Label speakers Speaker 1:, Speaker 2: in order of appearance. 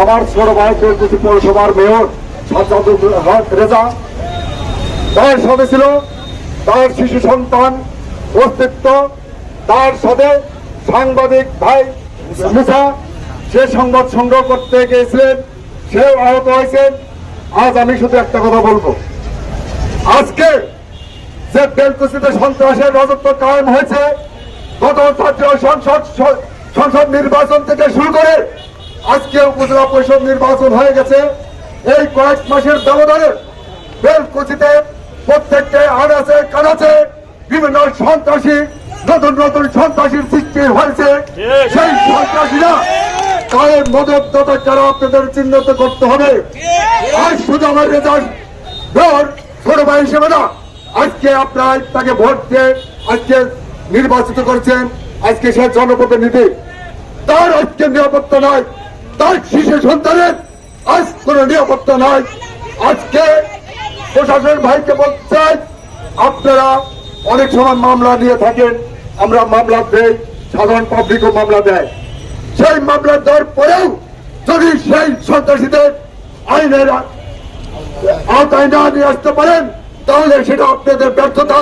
Speaker 1: আমার ছোট ভাই পৌরসভার মেয়র রেজা তার সাথে ছিল তার শিশু সন্তান অস্তিত্ব তার সাথে সাংবাদিক ভাই সে সংবাদ সংগ্রহ করতে গিয়েছিলেন। সেও আহত হয়েছেন। আজ আমি শুধু একটা কথা বলব। আজকে যে বেলকুচিতে সন্ত্রাসের রাজত্ব কায়েম হয়েছে গত জাতীয় সংসদ সংসদ নির্বাচন থেকে শুরু করে আজকে উপজেলা পরিষদ নির্বাচন হয়ে গেছে। এই কয়েক মাসের ব্যবধানে বেলকুচিতে প্রত্যেককে আনাচে কানাচে বিভিন্ন সন্ত্রাসী নতুন নতুন সন্ত্রাসীর সৃষ্টি হয়েছে। সেই সন্ত্রাসীরা তাদের মদত দাতা কারা আপনাদের চিহ্নিত করতে হবে, আজ শুধু আমার রেজাল্ট ছোট ভাই হিসেবে না, আজকে আপনার তাকে ভোট দিয়ে আজকে নির্বাচিত করেছেন, আজকে সে জনপ্রতিনিধি তার আজকে নিরাপত্তা নয় তার শিশু সন্তানের আজ কোন নিরাপত্তা নাই। আজকে প্রশাসন ভাইকে বলতে চাই, আপনারা অনেক সময় মামলা নিয়ে থাকেন, আমরা মামলা দেই, সাধারণ পাবলিকও মামলা দেয়। সেই মামলা দেওয়ার পরেও যদি সেই সন্ত্রাসীদের আইনের আওতায় না নিয়ে আসতে পারেন, তাহলে সেটা আপনাদের ব্যর্থতা।